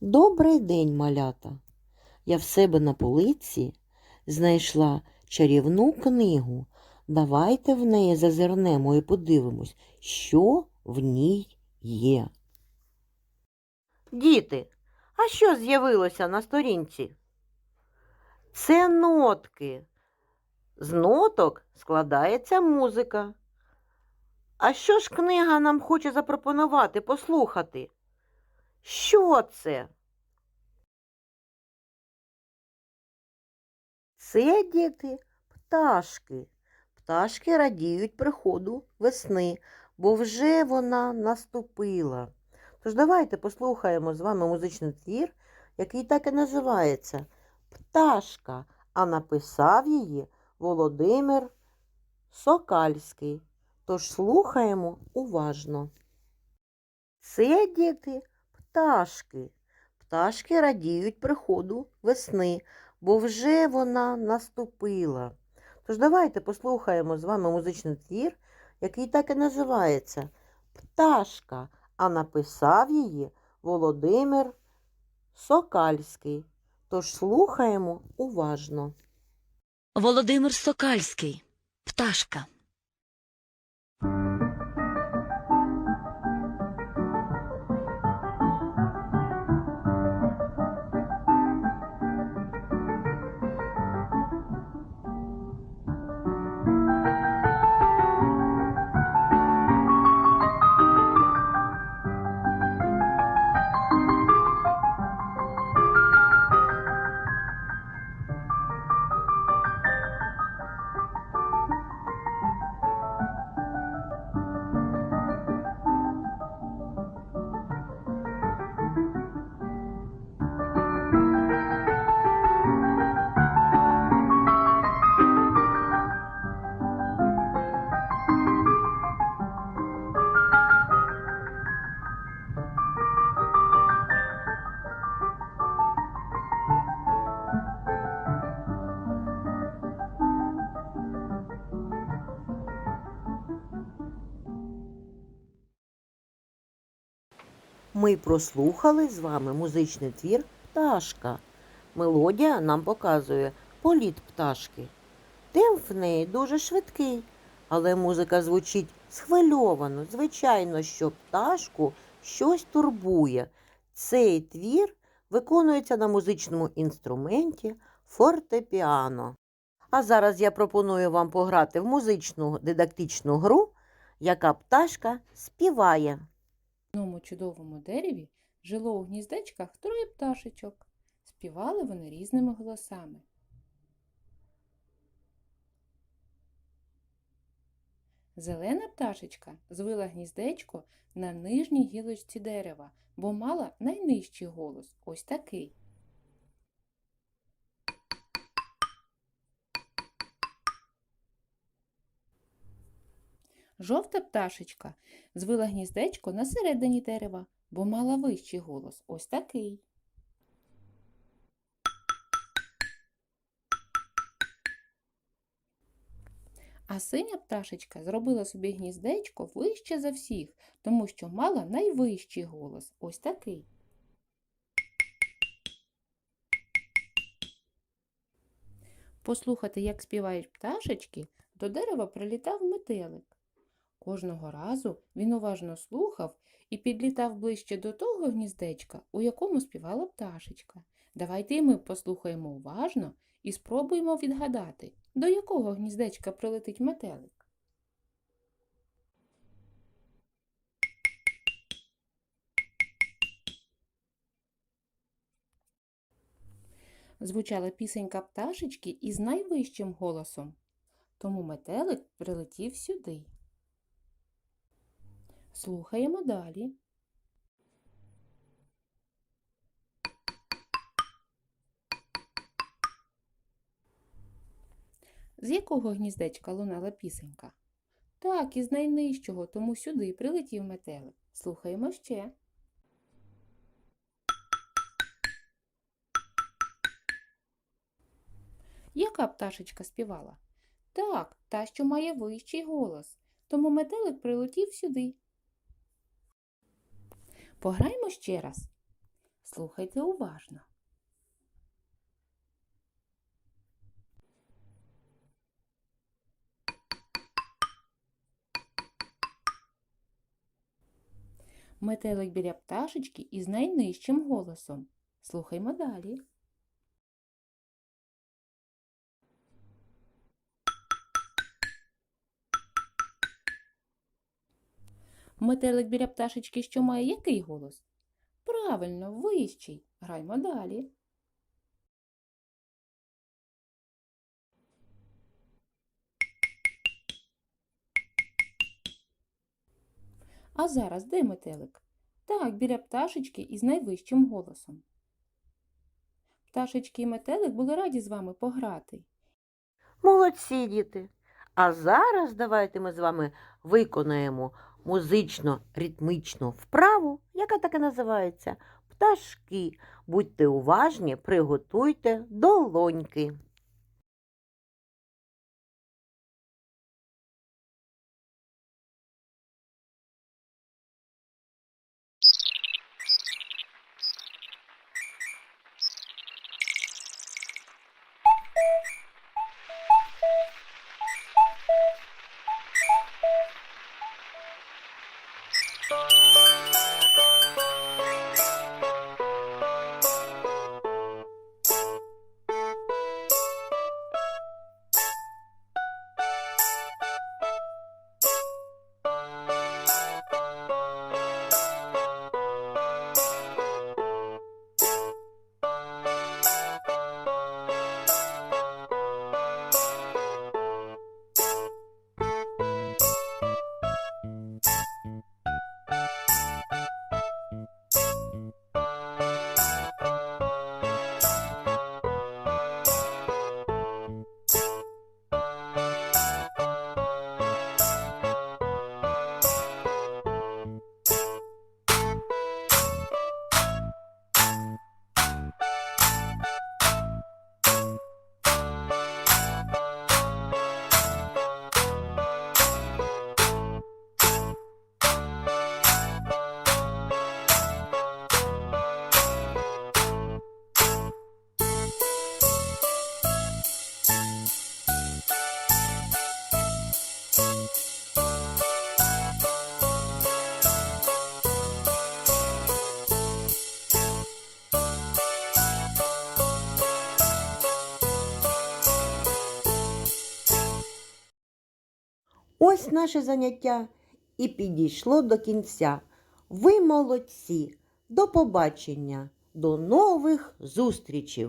Добрий день, малята. Я в себе на полиці знайшла чарівну книгу. Давайте в неї зазирнемо і подивимось, що в ній є. Діти, а що з'явилося на сторінці? Це нотки. З ноток складається музика. А що ж книга нам хоче запропонувати послухати? Що це? Це діти пташки. Пташки радіють приходу весни, бо вже вона наступила. Тож давайте послухаємо з вами музичний твір, який так і називається Пташка, а написав її Володимир Сокальський. Тож слухаємо уважно. Це діти пташки. Пташки радіють приходу весни, бо вже вона наступила. Тож давайте послухаємо з вами музичний твір, який так і називається Пташка, а написав її Володимир Сокальський. Тож слухаємо уважно. Володимир Сокальський. Пташка. Ми прослухали з вами музичний твір Пташка. Мелодія нам показує політ пташки. Темп в неї дуже швидкий, але музика звучить схвильовано. Звичайно, що пташку щось турбує. Цей твір виконується на музичному інструменті фортепіано. А зараз я пропоную вам пограти в музичну дидактичну гру, яка пташка співає. Одному чудовому дереві жило у гніздечках троє пташечок. Співали вони різними голосами. Зелена пташечка звила гніздечко на нижній гілочці дерева, бо мала найнижчий голос ось такий. Жовта пташечка звила гніздечко на середині дерева, бо мала вищий голос ось такий. А синя пташечка зробила собі гніздечко вище за всіх, тому що мала найвищий голос ось такий. Послухати, як співають пташечки, до дерева прилітав метелик. Кожного разу він уважно слухав і підлітав ближче до того гніздечка, у якому співала пташечка. Давайте і ми послухаємо уважно і спробуємо відгадати, до якого гніздечка прилетить метелик. Звучала пісенька пташечки із найвищим голосом, тому метелик прилетів сюди. Слухаємо далі. З якого гніздечка лунала пісенька? Так, із найнижчого, тому сюди прилетів метелик. Слухаємо ще. Яка пташечка співала? Так, та, що має вищий голос. Тому метелик прилетів сюди. Пограємо ще раз. Слухайте уважно. Метелик біля пташечки із найнижчим голосом. Слухаймо далі. Метелик біля пташечки, що має який голос? Правильно, вищий. Граймо далі. А зараз де метелик? Так, біля пташечки із найвищим голосом. Пташечки і метелик були раді з вами пограти. Молодці, діти! А зараз давайте ми з вами виконаємо музично-ритмічну вправу, яка так і називається пташки. Будьте уважні, приготуйте долоньки. Ось наше заняття і підійшло до кінця. Ви молодці! До побачення, до нових зустрічей!